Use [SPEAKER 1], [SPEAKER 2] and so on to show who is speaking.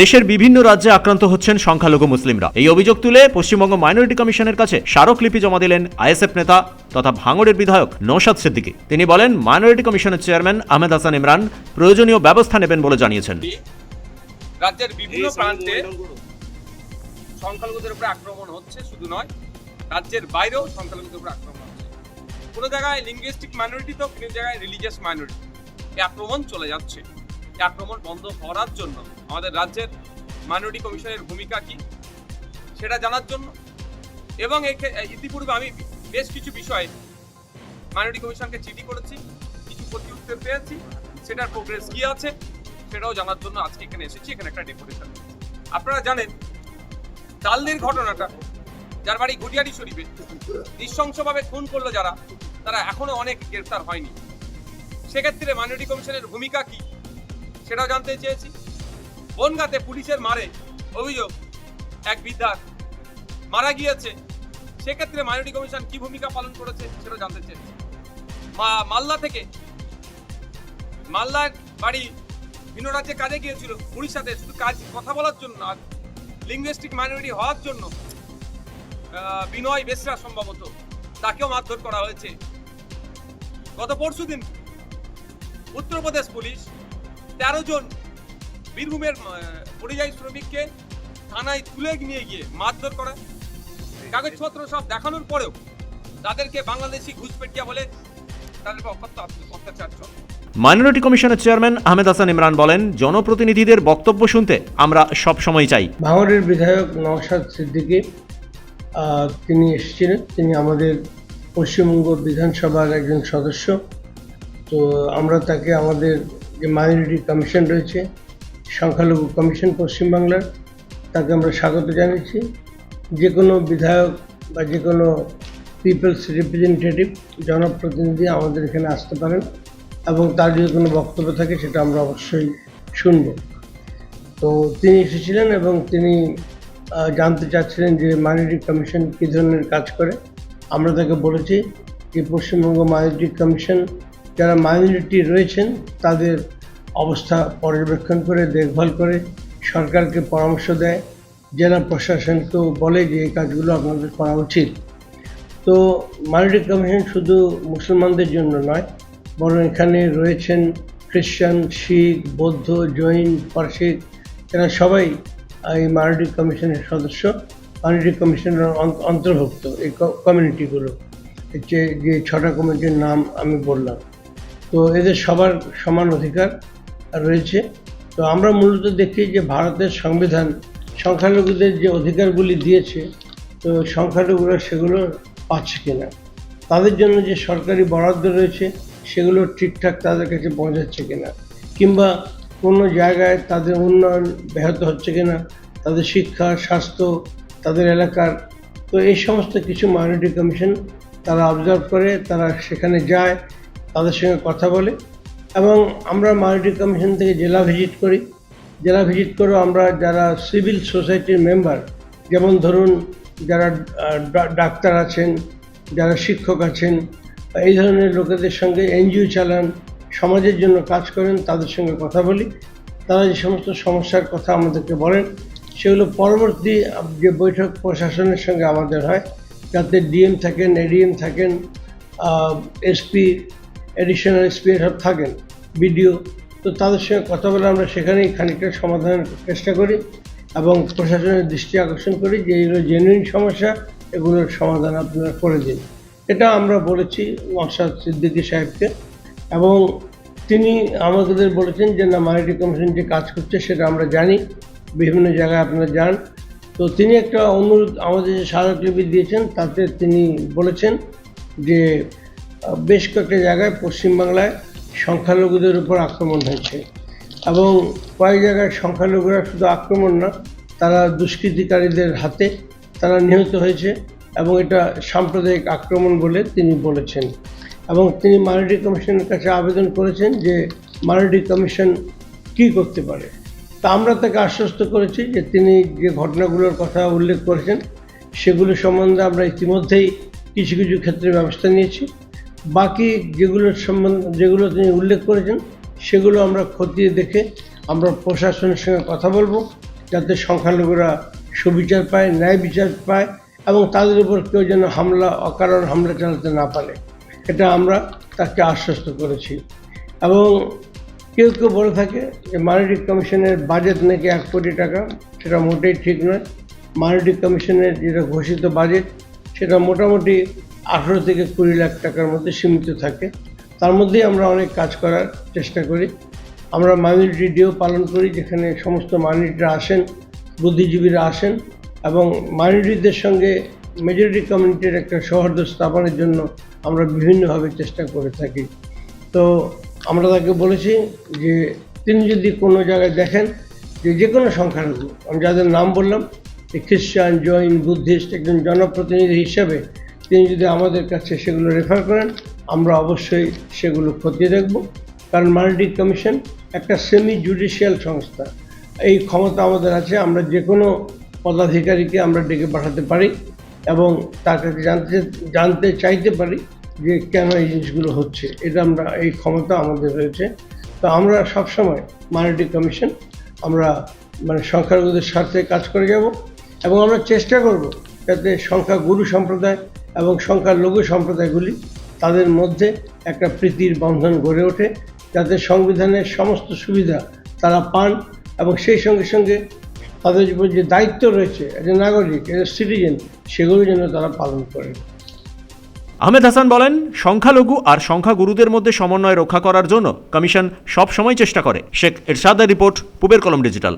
[SPEAKER 1] দেশের বিভিন্ন রাজ্যে আক্রান্ত হচ্ছেন সংখ্যালঘু মুসলিমরা। এই অভিযোগ তুলে পশ্চিমবঙ্গ মাইনরিটি কমিশনের কাছে স্মারকলিপি জমা দিলেন আইএসএফ নেতা তথা ভাঙড়ের বিধায়ক নৌশাদ সিদ্দিকী। তিনি বলেন, মাইনরিটি কমিশনের চেয়ারম্যান আহমেদ হাসান ইমরান প্রয়োজনীয় ব্যবস্থা নেবেন বলে জানিয়েছেন।
[SPEAKER 2] রাজ্যের বিভিন্ন প্রান্তে সংখ্যালঘুদের আক্রমণ হচ্ছে, শুধু নয়, রাজ্যের বাইরেও সংখ্যালঘুদের উপরে আক্রমণ হচ্ছে। কোনো জায়গায় লিঙ্গুইস্টিক মাইনরিটি তো, কোনো জায়গায় রিলিজিয়াস মাইনরিটি এই আক্রমণ চলে যাচ্ছে। এই আক্রমণ বন্ধ করার জন্য আমাদের রাজ্যের মাইনরিটি কমিশনের ভূমিকা কি সেটা জানার জন্য। এবং ইতিপূর্বে আমি বেশ কিছু বিষয়ে মাইনরিটি কমিশনকে চিঠি করেছি, কিছু প্রতি উত্তর পেয়েছি, সেটার প্রোগ্রেস কি আছে সেটাও জানার জন্য আজকে এখানে এসেছি, এখানে একটা ডেপুটেশন আপনারা জানেন ডালদের ঘটনাটা যার বাড়ি গুটিয়ারি শরীফে নৃশংসভাবে খুন করল যারা, তারা এখনও অনেক গ্রেফতার হয়নি। সেক্ষেত্রে মাইনরিটি কমিশনের ভূমিকা কি সেটাও জানতে চেয়েছি। বনগাতে পুলিশের মারে অভিযোগ। এক বৃদ্ধা মারা গিয়েছে। সেক্ষেত্রে মাইনরিটি কমিশন কি ভূমিকা পালন করেছে সেটাও জানতে চেয়েছি। মা, মালদা থেকে মালদার বাড়ি ভিন্ন রাজ্যে কাজে গিয়েছিল। উড়িষ্যাতে শুধু কাজ, কথা বলার জন্য আর লিঙ্গুইস্টিক মাইনরিটি হওয়ার জন্য বিনয় বেসরা সম্ভবত তাকেও মারধর করা হয়েছে। গত পরশুদিন উত্তরপ্রদেশ পুলিশ তেরো জন বীরভূমের পরিযায়ী শ্রমিককে থানায় তুলে নিয়ে গিয়ে মারধর করে। কাগজপত্র সব দেখানোর পরেও তাদেরকে বাংলাদেশি ঘুষপেটিয়া বলে তাদের উপর অত্যাচার- অত্যাচার চলে।
[SPEAKER 1] মাইনরিটি কমিশনের চেয়ারম্যান আহমেদ হাসান ইমরান বলেন জনপ্রতিনিধিদের বক্তব্য শুনতে আমরা সব সময় চাই।
[SPEAKER 3] ভাঙড়ের বিধায়ক নওশাদ সিদ্দিকী তিনি এসেছিলেন। তিনি আমাদের পশ্চিমবঙ্গ বিধানসভার একজন সদস্য। তো আমরা তাকে আমাদের যে মাইনরিটি কমিশন রয়েছে, সংখ্যালঘু কমিশন পশ্চিমবাংলার, তাকে আমরা স্বাগত জানিয়েছি যে কোনো বিধায়ক বা যে কোনো পিপলস রিপ্রেজেন্টেটিভ জনপ্রতিনিধি আমাদের এখানে আসতে পারেন এবং তার যদি কোনো বক্তব্য থাকে, সেটা আমরা অবশ্যই শুনব। তো তিনি এসেছিলেন এবং তিনি জানতে চাচ্ছিলেন যে মাইনরিটি কমিশন কী ধরনের কাজ করে। আমরা তাকে বলেছি যে পশ্চিমবঙ্গ মাইনরিটি কমিশন যারা মাইনরিটি রয়েছেন, তাদের অবস্থা পর্যবেক্ষণ করে, দেখভাল করে সরকারকে পরামর্শ দেয়, জেলা প্রশাসনকেও বলে যে এই কাজগুলো আপনাদের করা উচিত। তো মাইনরিটি কমিশন শুধু মুসলমানদের জন্য নয়, বরং এখানে রয়েছেন খ্রিস্টান, শিখ, বৌদ্ধ, জৈন পার্সিক এরা সবাই এই মাইনরিটি কমিশনের সদস্য। মাইনরিটি কমিশনের অন্তর্ভুক্ত এই কমিউনিটিগুলো যে ছটা কমিটির নাম আমি বললাম। তো এদের সবার সমান অধিকার রয়েছে। তো আমরা মূলত দেখি যে ভারতের সংবিধান, সংখ্যালঘুদের যে অধিকারগুলি দিয়েছে, তো সংখ্যালঘুরা সেগুলো পাচ্ছে কিনা? তাদের জন্য যে সরকারি বরাদ্দ রয়েছে, সেগুলো ঠিকঠাক তাদের কাছে পৌঁছাচ্ছে কিনা? কিংবা কোনো জায়গায় তাদের উন্নয়ন ব্যাহত হচ্ছে কিনা? তাদের শিক্ষা, স্বাস্থ্য, তাদের এলাকার, তো এই সমস্ত কিছু মাইনরিটি কমিশন তারা অবজার্ভ করে, তারা সেখানে যায় তাদের সঙ্গে কথা বলে এবং আমরা মাইনরিটি কমিশন থেকে জেলা ভিজিট করি। জেলা ভিজিট করেও আমরা যারা সিভিল সোসাইটির মেম্বার, যেমন ধরুন যারা ডাক্তার আছেন, যারা শিক্ষক আছেন, এই ধরনের লোকেদের সঙ্গে এনজিও চালান, সমাজের জন্য কাজ করেন, তাদের সঙ্গে কথা বলি। তারা যে সমস্ত সমস্যার কথা আমাদেরকে বলেন, সেগুলো পরবর্তী যে বৈঠক প্রশাসনের সঙ্গে আমাদের হয়। যাতে ডিএম থাকেন, এডিএম থাকেন এসপি এডিশনাল এসপি সব থাকেন বিডিও তো তাদের সঙ্গে কথা বলে আমরা সেখানেই খানিকটা সমাধানের চেষ্টা করি এবং প্রশাসনের দৃষ্টি আকর্ষণ করি যে এগুলো জেনুইন সমস্যা, এগুলোর সমাধান আপনারা করে দিন। এটা আমরা বলেছি ওয়াসাদ সিদ্দিকী সাহেবকে এবং তিনি আমাদের বলেছেন যে, না মাইনরিটি কমিশন যে কাজ করছে সেটা আমরা জানি, বিভিন্ন জায়গায় আপনারা যান। তো তিনি একটা অনুরোধ আমাদের যে স্মারকলিপি দিয়েছেন, তাতে তিনি বলেছেন যে বেশ কয়েকটা জায়গায় পশ্চিমবাংলায় সংখ্যালঘুদের উপর আক্রমণ হয়েছে। এবং কয়েক জায়গায় সংখ্যালঘুরা শুধু আক্রমণ না, তারা দুষ্কৃতিকারীদের হাতে তারা নিহত হয়েছে এবং এটা সাম্প্রদায়িক আক্রমণ বলে তিনি বলেছেন। এবং তিনি মাইনরিটি কমিশনের কাছে আবেদন করেছেন যে মাইনরিটি কমিশন কী করতে পারে। তা আমরা তাকে আশ্বস্ত করেছি যে তিনি যে ঘটনাগুলোর কথা উল্লেখ করেছেন, সেগুলো সম্বন্ধে আমরা ইতিমধ্যেই কিছু কিছু ক্ষেত্রে ব্যবস্থা নিয়েছি। বাকি যেগুলোর সম্বন্ধে, যেগুলো তিনি উল্লেখ করেছেন, সেগুলো আমরা খতিয়ে দেখে আমরা প্রশাসনের সঙ্গে কথা বলব, যাতে সংখ্যালঘুরা সুবিচার পায়, ন্যায় বিচার পায়, এবং তাদের উপর কেউ যেন হামলা, অকারণ হামলা চালাতে না পারে। এটা আমরা তাকে আশ্বস্ত করেছি। এবং কেউ কেউ বলে থাকে যে মাইনরিটি কমিশনের বাজেট নাকি এক কোটি টাকা, সেটা মোটেই ঠিক নয়। মাইনরিটি কমিশনের যেটা ঘোষিত বাজেট, সেটা মোটামুটি আঠেরো থেকে কুড়ি লাখ টাকার মধ্যে সীমিত থাকে। তার মধ্যেই আমরা অনেক কাজ করার চেষ্টা করি। আমরা মাইনরিটি ডেও পালন করি, যেখানে সমস্ত মাইনরিটিরা আসেন, বুদ্ধিজীবীরা আসেন এবং মাইনরিটিদের সঙ্গে মেজরিটি কমিউনিটির একটা সৌহার্দ্য স্থাপনের জন্য আমরা বিভিন্নভাবে চেষ্টা করে থাকি। তো আমরা তাকে বলেছি যে, তিনি যদি কোনো জায়গায় দেখেন যে যে কোনো সংখ্যালঘু আমি যাদের নাম বললাম খ্রিস্টান, জৈন, বুদ্ধিস্ট, একজন জনপ্রতিনিধি হিসাবে তিনি যদি আমাদের কাছে সেগুলো রেফার করেন, আমরা অবশ্যই সেগুলো খতিয়ে দেখব। কারণ মাল্টি কমিশন একটা সেমি জুডিশিয়াল সংস্থা। এই ক্ষমতা আমাদের আছে, আমরা যে কোনো পদাধিকারীকে আমরা ডেকে পাঠাতে পারি এবং তার কাছে জানতে জানতে চাইতে পারি যে কেন এই জিনিসগুলো হচ্ছে। এটা আমরা, এই ক্ষমতা আমাদের রয়েছে। তো আমরা সবসময় মাইনরিটি কমিশন, আমরা মানে সংখ্যালঘুদের স্বার্থে কাজ করে যাব এবং আমরা চেষ্টা করব যাতে সংখ্যাগুরু সম্প্রদায় এবং সংখ্যালঘু সম্প্রদায়গুলি তাদের মধ্যে একটা প্রীতির বন্ধন গড়ে ওঠে, যাতে সংবিধানের সমস্ত সুবিধা তারা পান এবং সেই সঙ্গে সঙ্গে তাদের উপর যে দায়িত্ব রয়েছে, একজন নাগরিক, একজন সিটিজেন সেগুলো যেন তারা পালন করে।
[SPEAKER 1] আহমেদ হাসান বলেন, সংখ্যালঘু আর সংখ্যাগুরুদের মধ্যে সমন্বয় রক্ষা করার জন্য কমিশন সব সময় চেষ্টা করে। শেখ এরশাদের রিপোর্ট, পুবের কলম ডিজিটাল।